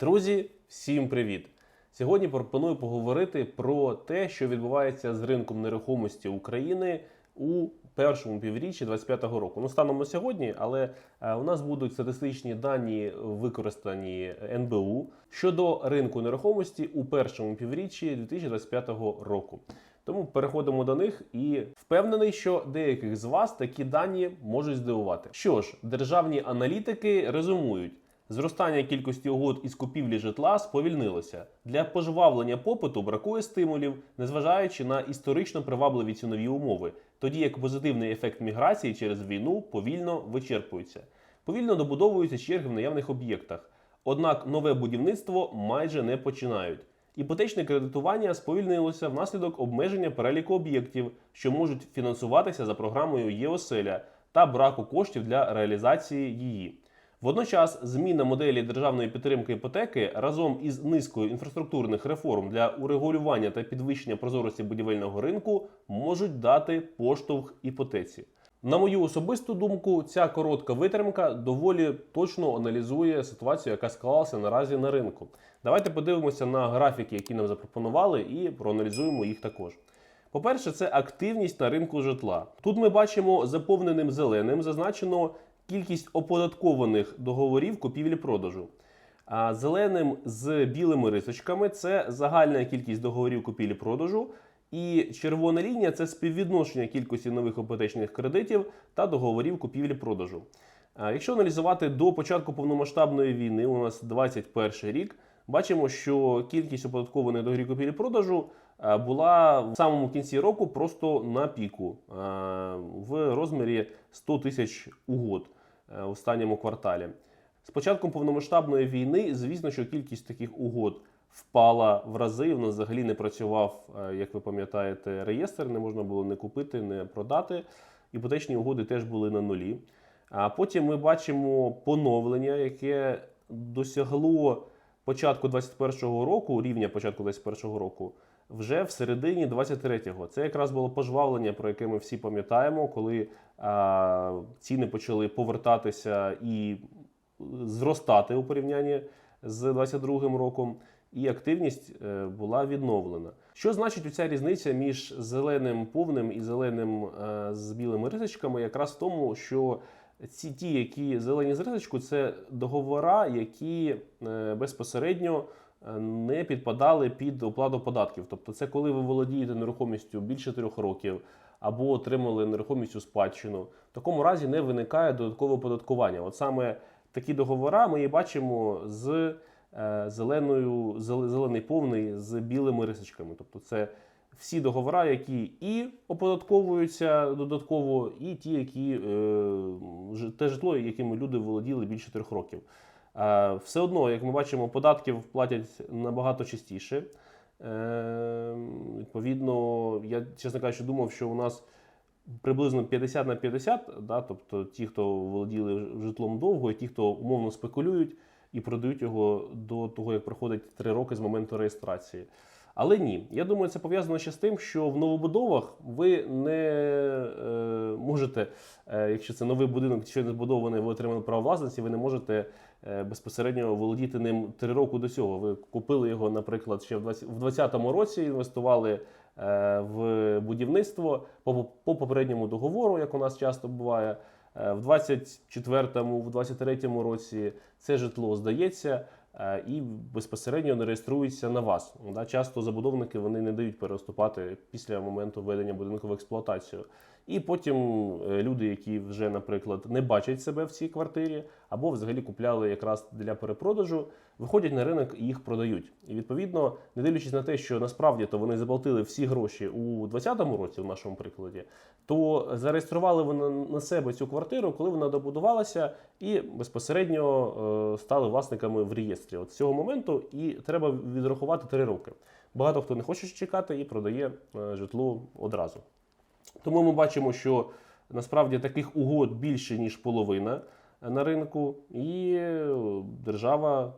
Друзі, всім привіт! Сьогодні пропоную поговорити про те, що відбувається з ринком нерухомості України у першому півріччі 2025 року. Ну, станом на сьогодні, але е, у нас будуть статистичні дані використані НБУ щодо ринку нерухомості у першому півріччі 2025 року. Тому переходимо до них і впевнений, що деяких з вас такі дані можуть здивувати. Що ж, державні аналітики резюмують. Зростання кількості угод із купівлі житла сповільнилося. Для пожвавлення попиту бракує стимулів, незважаючи на історично привабливі цінові умови, тоді як позитивний ефект міграції через війну повільно вичерпується. Повільно добудовуються черги в наявних об'єктах. Однак нове будівництво майже не починають. Іпотечне кредитування сповільнилося внаслідок обмеження переліку об'єктів, що можуть фінансуватися за програмою ЄОСЕЛЯ та браку коштів для реалізації її. Водночас, зміна моделі державної підтримки іпотеки разом із низкою інфраструктурних реформ для урегулювання та підвищення прозорості будівельного ринку можуть дати поштовх іпотеці. На мою особисту думку, ця коротка витримка доволі точно аналізує ситуацію, яка склалася наразі на ринку. Давайте подивимося на графіки, які нам запропонували, і проаналізуємо їх також. По-перше, це активність на ринку житла. Тут ми бачимо заповненим зеленим зазначено кількість оподаткованих договорів купівлі-продажу. А зеленим з білими рисочками це загальна кількість договорів купівлі-продажу. І червона лінія це співвідношення кількості нових іпотечних кредитів та договорів купівлі-продажу. Якщо аналізувати до початку повномасштабної війни, у нас 21 рік, бачимо, що кількість оподаткованих договорів купівлі-продажу була в самому кінці року просто на піку в розмірі 100 тисяч угод останньому кварталі. З початком повномасштабної війни, звісно, що кількість таких угод впала в рази. В нас взагалі не працював, е, як ви пам'ятаєте, реєстр, не можна було не купити, не продати. Іпотечні угоди теж були на нулі. А потім ми бачимо поновлення, яке досягло початку 2021 року, рівня початку 2021 року, вже в середині 23-го. Це якраз було пожвавлення, про яке ми всі пам'ятаємо, коли а, ціни почали повертатися і зростати у порівнянні з 22 роком, і активність е, була відновлена. Що значить оця різниця між зеленим повним і зеленим е, з білими рисочками? Якраз в тому, що ці ті, які зелені з рисочку, це договора, які е, безпосередньо е, не підпадали під оплату податків. Тобто, це коли ви володієте нерухомістю більше трьох років або отримали нерухомість у спадщину. В такому разі не виникає додаткове оподаткування. От саме такі договори ми і бачимо з е, зеленою, зелений повний з білими рисочками. Тобто, це всі договори, які і оподатковуються додатково, і ті, які е, те житло, якими люди володіли більше трьох років. Е, все одно, як ми бачимо, податків платять набагато частіше. Е, відповідно, я, чесно кажучи, думав, що у нас приблизно 50 на 50, да, тобто ті, хто володіли житлом довго, і ті, хто умовно спекулюють і продають його до того, як проходить 3 роки з моменту реєстрації. Але ні, я думаю, це пов'язано ще з тим, що в новобудовах ви не е, можете, е, якщо це новий будинок, що не збудований, ви отримали право власності, ви не можете е, безпосередньо володіти ним три роки до цього. Ви купили його, наприклад, ще в 20 в 2020 році, інвестували е, в будівництво по, по попередньому договору, як у нас часто буває. Е, В 24-му, в 23-му році це житло здається і безпосередньо не реєструються на вас. Часто забудовники вони не дають переступати після моменту введення будинку в експлуатацію. І потім е, люди, які вже, наприклад, не бачать себе в цій квартирі, або взагалі купляли якраз для перепродажу, виходять на ринок і їх продають. І відповідно, не дивлячись на те, що насправді то вони заплатили всі гроші у 2020 році, в нашому прикладі, то зареєстрували вони на себе цю квартиру, коли вона добудувалася, і безпосередньо е, стали власниками в реєстрі. От з цього моменту і треба відрахувати 3 роки. Багато хто не хоче чекати і продає е, житло одразу. Тому ми бачимо, що насправді таких угод більше, ніж половина на ринку, і держава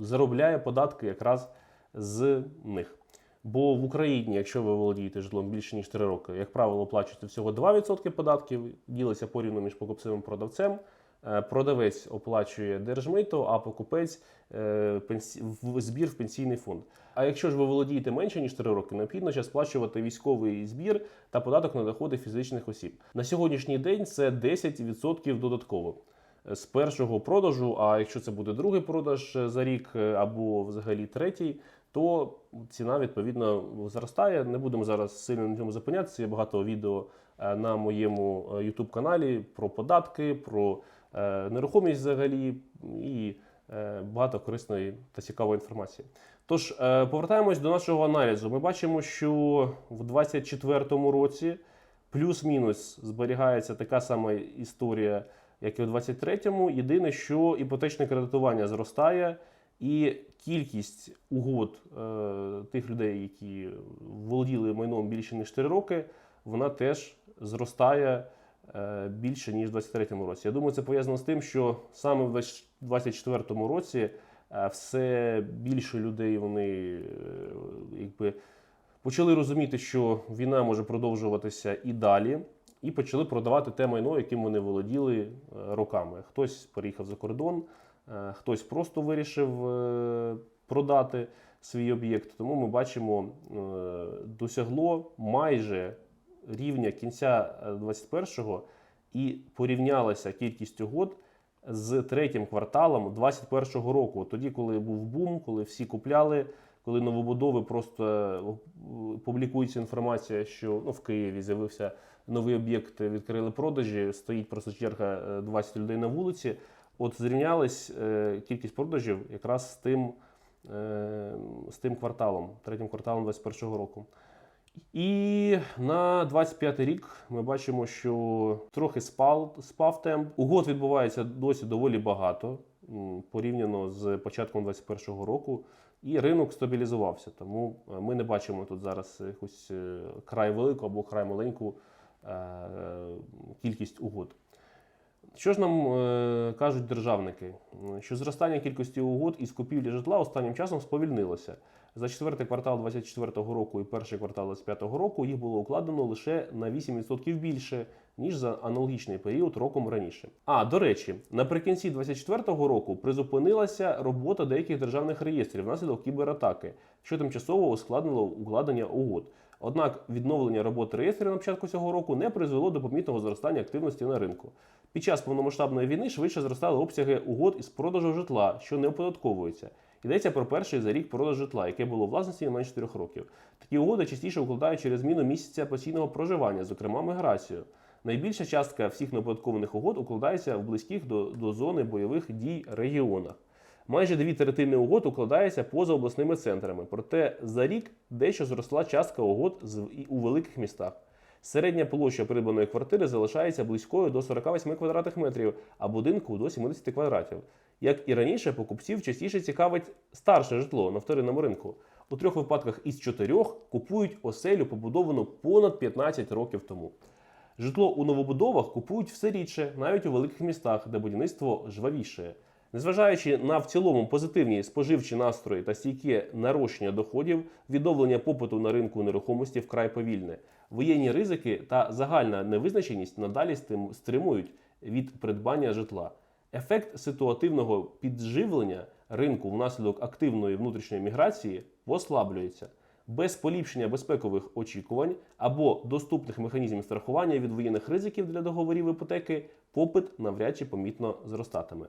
заробляє податки якраз з них. Бо в Україні, якщо ви володієте житлом більше ніж 3 роки, як правило, оплачуєте всього 2% податків, ділиться порівну між покупцем і продавцем. е, продавець оплачує держмито, а покупець е, пенсі... збір в пенсійний фонд. А якщо ж ви володієте менше ніж 3 роки, необхідно ще сплачувати військовий збір та податок на доходи фізичних осіб. На сьогоднішній день це 10% додатково з першого продажу. А якщо це буде другий продаж е, за рік е, або взагалі третій, то ціна відповідно зростає. Не будемо зараз сильно на цьому зупинятися. Є багато відео е, на моєму youtube каналі про податки, про нерухомість взагалі і багато корисної та цікавої інформації. Тож повертаємось до нашого аналізу. Ми бачимо, що в 2024 році плюс-мінус зберігається така сама історія, як і у 2023-му. Єдине, що іпотечне кредитування зростає, і кількість угод е, тих людей, які володіли майном більше ніж 4 роки, вона теж зростає е, більше ніж в 2023 році. Я думаю, це пов'язано з тим, що саме в 2024 році е, все більше людей вони е, якби почали розуміти, що війна може продовжуватися і далі, і почали продавати те майно, яким вони володіли е, роками. Хтось переїхав за кордон, е, хтось просто вирішив е, продати свій об'єкт. Тому ми бачимо, досягло майже рівня кінця 21-го і порівнялася кількість угод з третім кварталом 21-го року. Тоді, коли був бум, коли всі купляли, коли новобудови просто публікується інформація, що ну, в Києві з'явився новий об'єкт, відкрили продажі, стоїть просто черга е, 20 людей на вулиці. От зрівнялась е, кількість продажів якраз з тим, е, з тим кварталом, третім кварталом 2021 року. І на 25 рік ми бачимо, що трохи спав, спав темп. Угод відбувається досі доволі багато порівняно з початком 2021 року. І ринок стабілізувався. Тому е, ми не бачимо тут зараз якусь е, край велику або край маленьку е, кількість угод. Що ж нам е, кажуть державники? Що зростання кількості угод із купівлі житла останнім часом сповільнилося. За четвертий квартал 2024 року і перший квартал 2025 року їх було укладено лише на 8% більше, ніж за аналогічний період роком раніше. А до речі, наприкінці 2024 року призупинилася робота деяких державних реєстрів внаслідок кібератаки, що тимчасово ускладнило укладення угод. Однак відновлення роботи реєстрів на початку цього року не призвело до помітного зростання активності на ринку. Під час повномасштабної війни швидше зростали обсяги угод із продажу житла, що не оподатковується. Йдеться про перший за рік продаж житла, яке було власності не менше 4 років. Такі угоди частіше укладають через зміну місяця постійного проживання, зокрема міграцію. Найбільша частка всіх неоподаткованих угод укладається в близьких до, до зони бойових дій регіонах. Майже дві третини угод укладається поза обласними центрами, проте за рік дещо зросла частка угод у великих містах. Середня площа придбаної квартири залишається близькою до 48 квадратних метрів, а будинку до 70 квадратів. Як і раніше, покупців частіше цікавить старше житло на вторинному ринку. У трьох випадках із чотирьох купують оселю, побудовану понад 15 років тому. Житло у новобудовах купують все рідше, навіть у великих містах, де будівництво жвавіше. Незважаючи на в цілому позитивні споживчі настрої та стійке нарощення доходів, відновлення попиту на ринку нерухомості вкрай повільне. Воєнні ризики та загальна невизначеність надалі стримують від придбання житла. Ефект ситуативного підживлення ринку внаслідок активної внутрішньої міграції послаблюється. Без поліпшення безпекових очікувань або доступних механізмів страхування від воєнних ризиків для договорів іпотеки, попит навряд чи помітно зростатиме.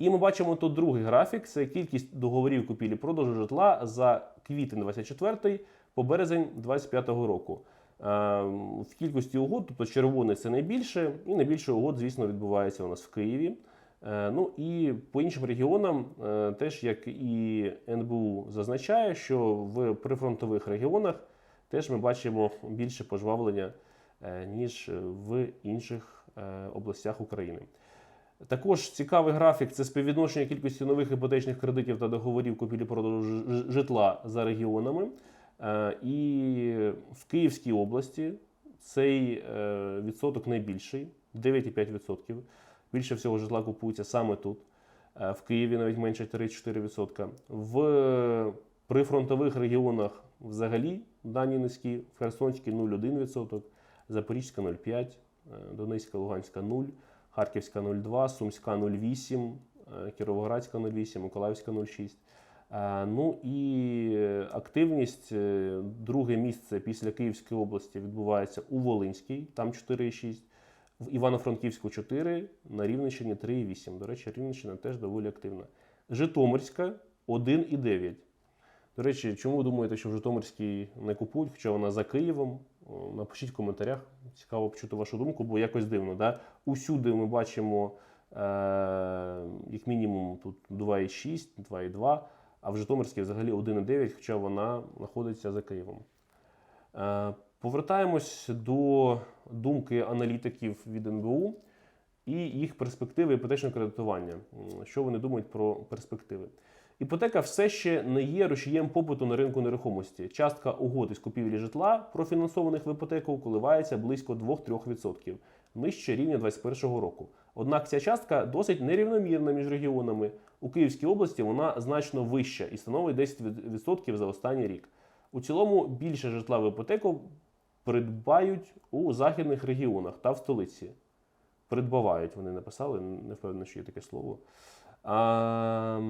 І ми бачимо тут другий графік: це кількість договорів купівлі-продажу житла за квітень 24 по березень 25 року. Е, В кількості угод, тобто червоний це найбільше, і найбільше угод, звісно, відбувається у нас в Києві. Е, Ну і по іншим регіонам, е, теж як і НБУ зазначає, що в прифронтових регіонах теж ми бачимо більше пожвавлення, е, ніж в інших областях України. Також цікавий графік це співвідношення кількості нових іпотечних кредитів та договорів купівлі-продажу житла за регіонами. Е, І в Київській області цей е, відсоток найбільший 9,5%. Більше всього житла купується саме тут. Е, В Києві навіть менше 3-4%. В прифронтових регіонах взагалі дані низькі. В Херсонській 0,1%, Запорізька 0,5%, е, Донецька, Луганська 0%, Харківська 02, Сумська 08, е, Кіровоградська 08, Миколаївська 06. Е, Ну і активність, е, друге місце після Київської області відбувається у Волинській, там 4,6, в Івано-Франківську 4, на Рівненщині 3,8. До речі, Рівненщина теж доволі активна. Житомирська 1,9. До речі, чому ви думаєте, що в Житомирській не купують, хоча вона за Києвом? О, Напишіть в коментарях. Цікаво почути вашу думку, бо якось дивно. Да? Усюди ми бачимо е, як мінімум тут 2,6, 2,2, а в Житомирській взагалі 1,9, хоча вона знаходиться за Києвом. Е, повертаємось до думки аналітиків від НБУ і їх перспективи іпотечного кредитування. Що вони думають про перспективи? Іпотека все ще не є рушієм попиту на ринку нерухомості. Частка угод із купівлі житла, профінансованих в іпотеку, коливається близько 2-3%, нижче рівня 2021 року. Однак ця частка досить нерівномірна між регіонами. У Київській області вона значно вища і становить 10% за останній рік. У цілому більше житла в іпотеку придбають у західних регіонах та в столиці. Придбавають, вони написали, не впевнений, що є таке слово. А,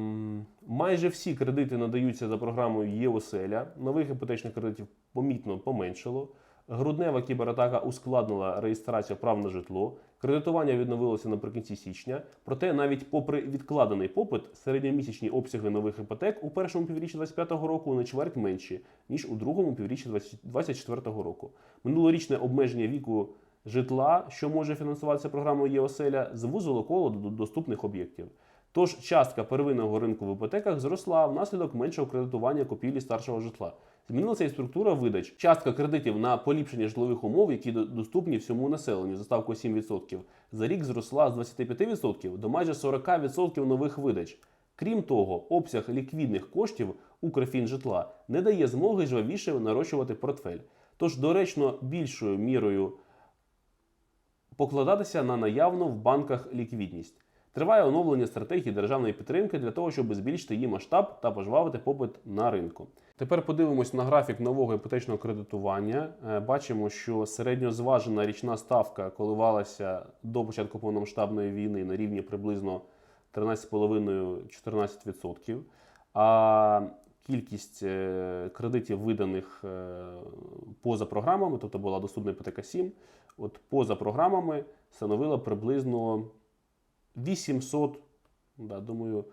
майже всі кредити надаються за програмою ЄОСЕЛЯ. Нових іпотечних кредитів помітно поменшало. Груднева кібератака ускладнила реєстрацію прав на житло. Кредитування відновилося наприкінці січня. Проте, навіть попри відкладений попит, середньомісячні обсяги нових іпотек у першому півріччі 2025 року на чверть менші, ніж у другому півріччі 2024 року. Минулорічне обмеження віку житла, що може фінансуватися програмою ЄОСЕЛЯ, звузило коло до доступних об'єктів. Тож частка первинного ринку в іпотеках зросла внаслідок меншого кредитування купівлі старшого житла. Змінилася і структура видач. Частка кредитів на поліпшення житлових умов, які доступні всьому населенню за ставкою 7%, за рік зросла з 25% до майже 40% нових видач. Крім того, обсяг ліквідних коштів Укрфінжитла не дає змоги жвавіше нарощувати портфель. Тож доречно більшою мірою покладатися на наявну в банках ліквідність. Триває оновлення стратегії державної підтримки для того, щоб збільшити її масштаб та пожвавити попит на ринку. Тепер подивимось на графік нового іпотечного кредитування. Е, Бачимо, що середньозважена річна ставка коливалася до початку повномасштабної війни на рівні приблизно 13,5-14%. А кількість е, кредитів, виданих е, поза програмами, тобто була доступна іпотека 7, от поза програмами становила приблизно 800, да, думаю,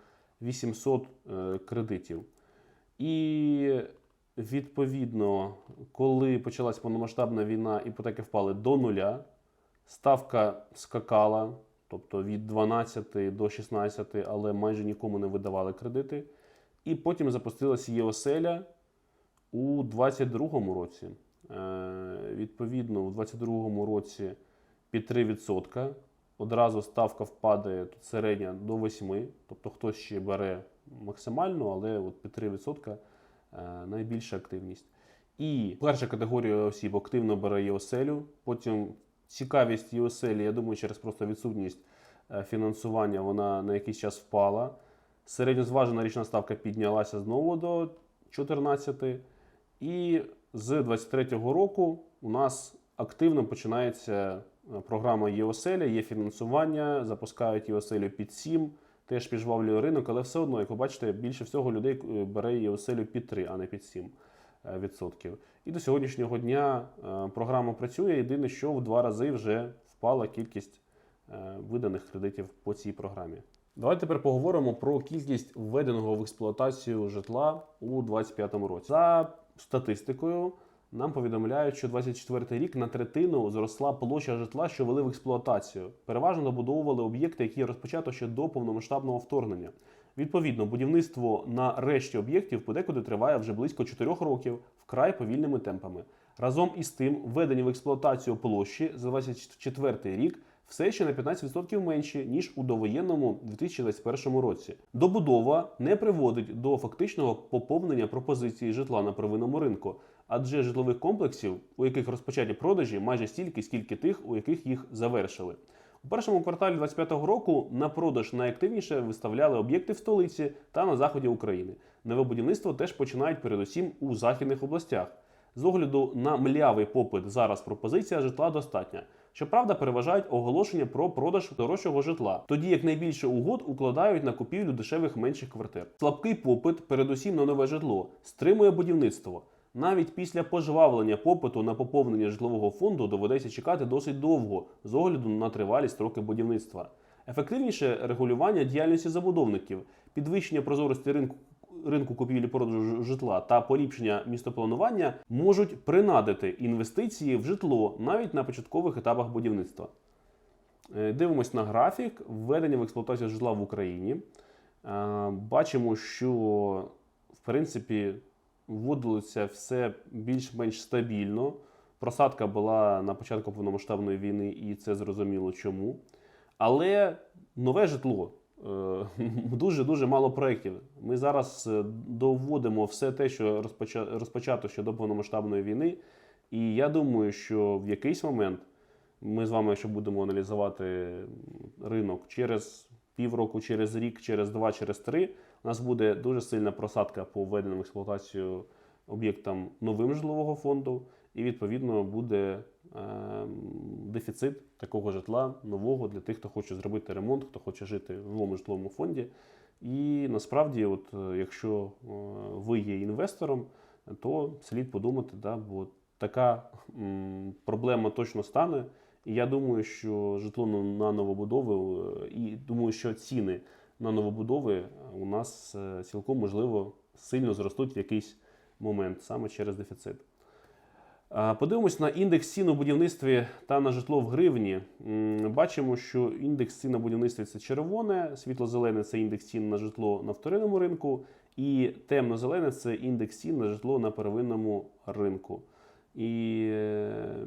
800 е, кредитів. І відповідно, коли почалась повномасштабна війна, іпотеки впали до нуля, ставка скакала, тобто від 12 до 16, але майже нікому не видавали кредити. І потім запустилася ЄОСЕЛЯ у 22-му році. Е, відповідно, у 22-му році під 3%. Одразу ставка впаде тут середня до 8, тобто хтось ще бере максимально, але от під 3% е, найбільша активність. І перша категорія осіб активно бере ЄОСЕЛю. Потім цікавість ЄОСЕЛі, я думаю, через просто відсутність е, фінансування вона на якийсь час впала. Середньозважена річна ставка піднялася знову до 14. І з 23-го року у нас активно починається програма ЄОСЕЛЯ, є фінансування, запускають ЄОСЕЛю під 7, теж піджвавлює ринок, але все одно, як ви бачите, більше всього людей е, бере ЄОСЕЛю під 3, а не під 7 е, відсотків. І до сьогоднішнього дня е, програма працює. Єдине, що в два рази вже впала кількість виданих кредитів по цій програмі. Давайте тепер поговоримо про кількість введеного в експлуатацію житла у 2025 році. За статистикою, нам повідомляють, що 24 рік на третину зросла площа житла, що вели в експлуатацію. Переважно добудовували об'єкти, які розпочато ще до повномасштабного вторгнення. Відповідно, будівництво на решті об'єктів подекуди триває вже близько 4 років, вкрай повільними темпами. Разом із тим, введені в експлуатацію площі за 24 рік все ще на 15% менші, ніж у довоєнному 2021 році. Добудова не приводить до фактичного поповнення пропозиції житла на первинному ринку, адже житлових комплексів, у яких розпочаті продажі, майже стільки, скільки тих, у яких їх завершили. У першому кварталі 2025 року на продаж найактивніше виставляли об'єкти в столиці та на заході України. Нове будівництво теж починають передусім у західних областях. З огляду на млявий попит зараз пропозиція житла достатня, Щоправда, переважають оголошення про продаж дорожчого житла, тоді як найбільше угод укладають на купівлю дешевих менших квартир. Слабкий попит, передусім на нове житло, стримує будівництво. Навіть після пожвавлення попиту на поповнення житлового фонду доведеться чекати досить довго з огляду на тривалі строки будівництва. Ефективніше регулювання діяльності забудовників, підвищення прозорості ринку ринку купівлі продажу житла та поліпшення містопланування можуть принадити інвестиції в житло навіть на початкових етапах будівництва. Е, Дивимось на графік введення в експлуатацію житла в Україні. Е, Бачимо, що в принципі вводилося все більш-менш стабільно. Просадка була на початку повномасштабної війни, і це зрозуміло чому. Але нове житло. Дуже дуже мало проєктів. Ми зараз е, доводимо все те, що розпоча- розпочато ще до повномасштабної війни. І я думаю, що в якийсь момент ми з вами, якщо будемо аналізувати ринок через півроку, через рік, через два, через три, у нас буде дуже сильна просадка по введенню в експлуатацію об'єктам новим житлового фонду, і відповідно буде е, дефіцит такого житла нового для тих, хто хоче зробити ремонт, хто хоче жити в новому житловому фонді. І насправді, от, е, якщо е, ви є інвестором, то слід подумати, да, бо така проблема точно стане. І я думаю, що житло на- новобудови, і думаю, що ціни на новобудови у нас цілком можливо сильно зростуть в якийсь момент саме через дефіцит. Подивимось на індекс цін у будівництві та на житло в гривні. Бачимо, що індекс цін на будівництві це червоне, світло-зелене це індекс цін на житло на вторинному ринку, і темно-зелене це індекс цін на житло на первинному ринку. І е,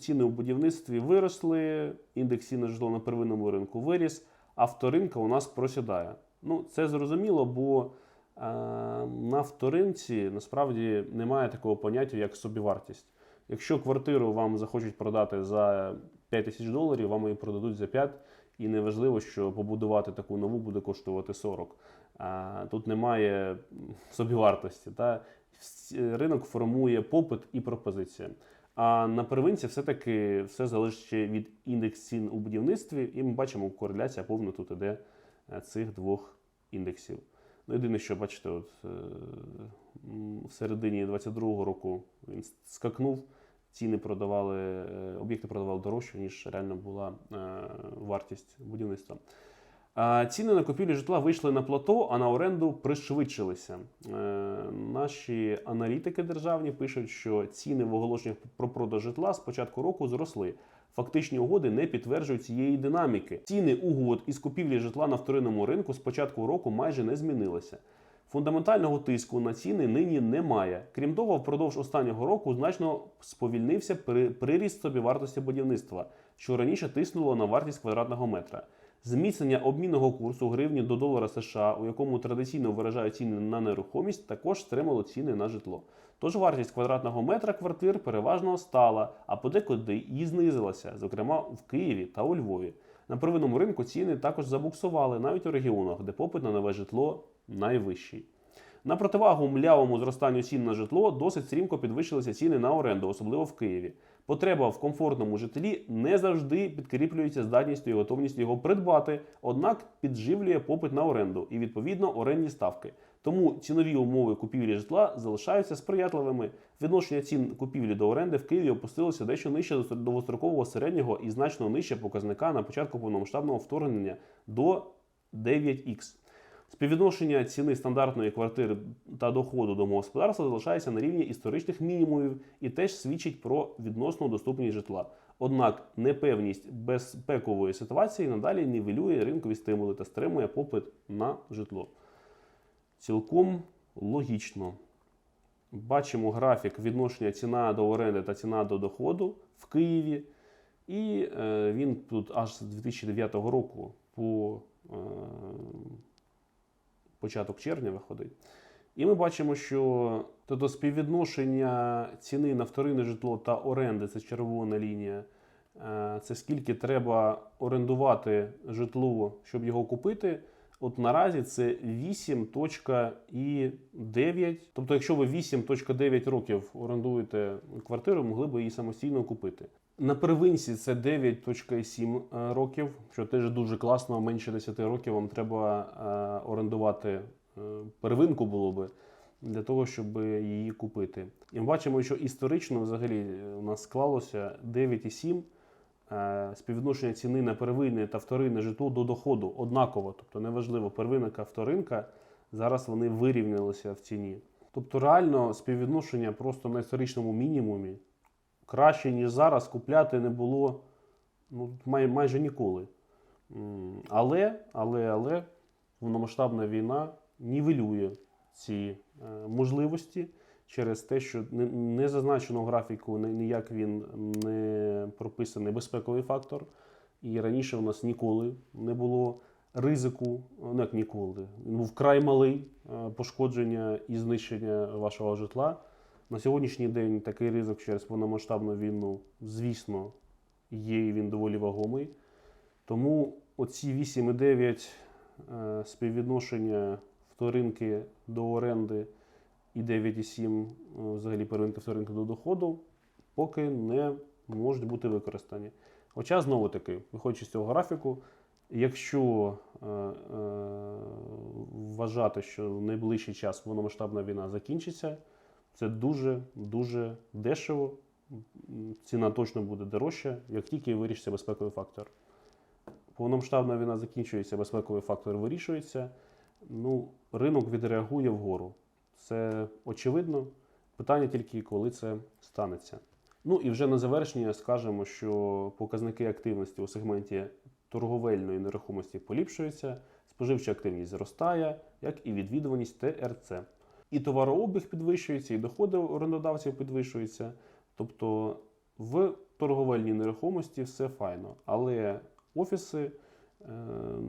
ціни, у будівництві виросли, індекс цін на житло на первинному ринку виріс, а вторинка у нас просідає. Ну, це зрозуміло, бо на вторинці насправді немає такого поняття, як собівартість. Якщо квартиру вам захочуть продати за 5 тисяч доларів, вам її продадуть за 5, і неважливо, що побудувати таку нову буде коштувати 40. Тут немає собівартості. Та? Ринок формує попит і пропозиція. А на первинці все-таки все залежить від індекс цін у будівництві, і ми бачимо, кореляція повна тут іде е, цих двох індексів. Єдине, що бачите, от, е, в середині 22-го року він скакнув, ціни продавали, е, об'єкти продавали дорожче, ніж реально була е, вартість будівництва. Ціни на купівлю житла вийшли на плато, а на оренду пришвидшилися. Наші аналітики державні пишуть, що ціни в оголошеннях про продаж житла з початку року зросли. Фактичні угоди не підтверджують цієї динаміки. Ціни угод із купівлі житла на вторинному ринку з початку року майже не змінилися. Фундаментального тиску на ціни нині немає. Крім того, впродовж останнього року значно сповільнився при- приріст собівартості будівництва, що раніше тиснуло на вартість квадратного метра. Зміцнення обмінного курсу гривні до долара США, у якому традиційно виражають ціни на нерухомість, також стримало ціни на житло. Тож вартість квадратного метра квартир переважно стала, а подекуди і знизилася, зокрема в Києві та у Львові. На первинному ринку ціни також забуксували навіть у регіонах, де попит на нове житло найвищий. На противагу млявому зростанню цін на житло досить стрімко підвищилися ціни на оренду, особливо в Києві. Потреба в комфортному житлі не завжди підкріплюється здатністю і готовністю його придбати, однак підживлює попит на оренду і відповідно орендні ставки. Тому цінові умови купівлі житла залишаються сприятливими. Відношення цін купівлі до оренди в Києві опустилося дещо нижче до довгострокового середнього і значно нижче показника на початку повномасштабного вторгнення до 9х. Співвідношення ціни стандартної квартири та доходу домогосподарства залишається на рівні історичних мінімумів і теж свідчить про відносну доступність житла. Однак непевність безпекової ситуації надалі нівелює ринкові стимули та стримує попит на житло. Цілком логічно. Бачимо графік відношення ціна до оренди та ціна до доходу в Києві. І е, він тут аж з 2009 року по е, початок червня виходить. І ми бачимо, що тобто співвідношення ціни на вторинне житло та оренди це червона лінія. Е, Це скільки треба орендувати житло, щоб його купити. От наразі це 8.9. Тобто, якщо ви 8.9 років орендуєте квартиру, могли б її самостійно купити. На первинці це 9.7 років, що теж дуже класно. Менше 10 років вам треба е, орендувати е, первинку було би для того, щоб її купити. І ми бачимо, що історично взагалі е, у нас склалося 9,7 е, співвідношення ціни на первинне та вторинне житло до доходу однаково. Тобто неважливо, первинка, вторинка, зараз вони вирівнялися в ціні. Тобто реально співвідношення просто на історичному мінімумі краще, ніж зараз, купляти не було ну, май, майже ніколи. Але, але, але повномасштабна війна нівелює ці е, можливості через те, що не, зазначено в графіку ні- ніяк він не прописаний безпековий фактор. І раніше у нас ніколи не було ризику, ну як ніколи, він був вкрай малий е, пошкодження і знищення вашого житла. На сьогоднішній день такий ризик через повномасштабну війну, звісно, є і він доволі вагомий. Тому оці 8,9 е, співвідношення вторинки до оренди і 9,7 е, взагалі первинки вторинки до доходу поки не можуть бути використані. Хоча, знову таки, виходячи з цього графіку, якщо е, е, вважати, що в найближчий час повномасштабна війна закінчиться, це дуже дуже дешево. Ціна точно буде дорожча, як тільки вирішиться безпековий фактор. Повномасштабна війна закінчується, безпековий фактор вирішується. Ну, ринок відреагує вгору. Це очевидно. Питання тільки, коли це станеться. Ну і вже на завершення скажемо, що показники активності у сегменті торговельної нерухомості поліпшуються, споживча активність зростає, як і відвідуваність ТРЦ. І товарообіг підвищується, і доходи орендодавців підвищуються. Тобто в торговельній нерухомості все файно. Але офіси е,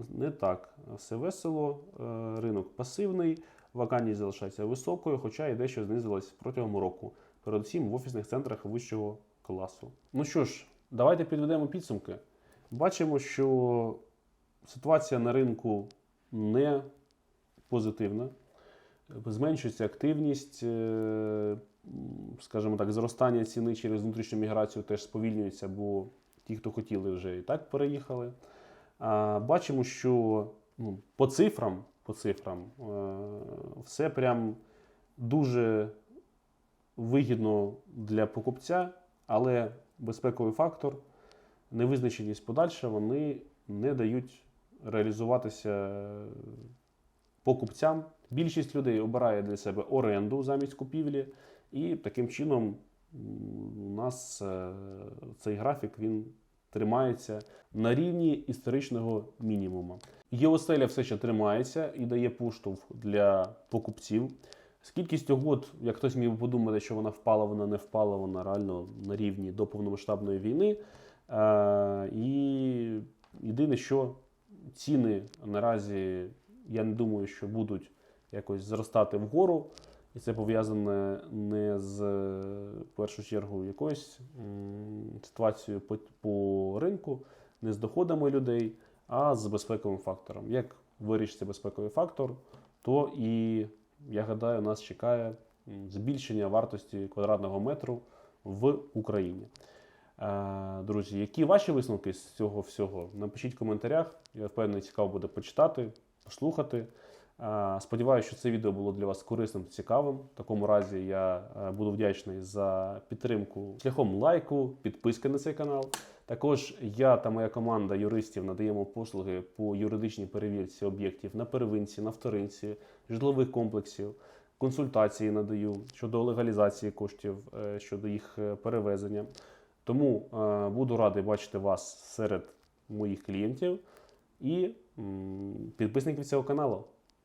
не так. Все весело, е, ринок пасивний, вакантність залишається високою, хоча і дещо знизилась протягом року, передусім в офісних центрах вищого класу. Ну що ж, давайте підведемо підсумки. Бачимо, що ситуація на ринку не позитивна. Зменшується активність, е, скажімо так, зростання ціни через внутрішню міграцію теж сповільнюється, бо ті, хто хотіли, вже і так переїхали. Бачимо, що ну, по цифрам, по цифрам е, все прям дуже вигідно для покупця, але безпековий фактор, невизначеність подальша, вони не дають реалізуватися покупцям. Більшість людей обирає для себе оренду замість купівлі, і таким чином у нас е, цей графік він тримається на рівні історичного мінімуму. Єостеля все ще тримається і дає поштовх для покупців. З кількістю год, як хтось міг подумати, що вона впала, вона не впала, вона реально на рівні до повномасштабної війни. Е, і єдине, що ціни наразі я не думаю, що будуть якось зростати вгору. І це пов'язане не з е, в першу чергу якоюсь ситуацією по, по ринку, не з доходами людей, а з безпековим фактором. Як вирішиться безпековий фактор, то і я гадаю, нас чекає збільшення вартості квадратного метру в Україні. Е, Друзі, які ваші висновки з цього всього? Напишіть в коментарях. Я впевнений, цікаво буде почитати, послухати. Е, Сподіваюся, що це відео було для вас корисним та цікавим. В такому разі я е, буду вдячний за підтримку шляхом лайку, підписки на цей канал. Також я та моя команда юристів надаємо послуги по юридичній перевірці об'єктів на первинці, на вторинці, житлових комплексів. Консультації надаю щодо легалізації коштів, е, щодо їх перевезення. Тому буду радий бачити вас серед моїх клієнтів і підписників цього каналу.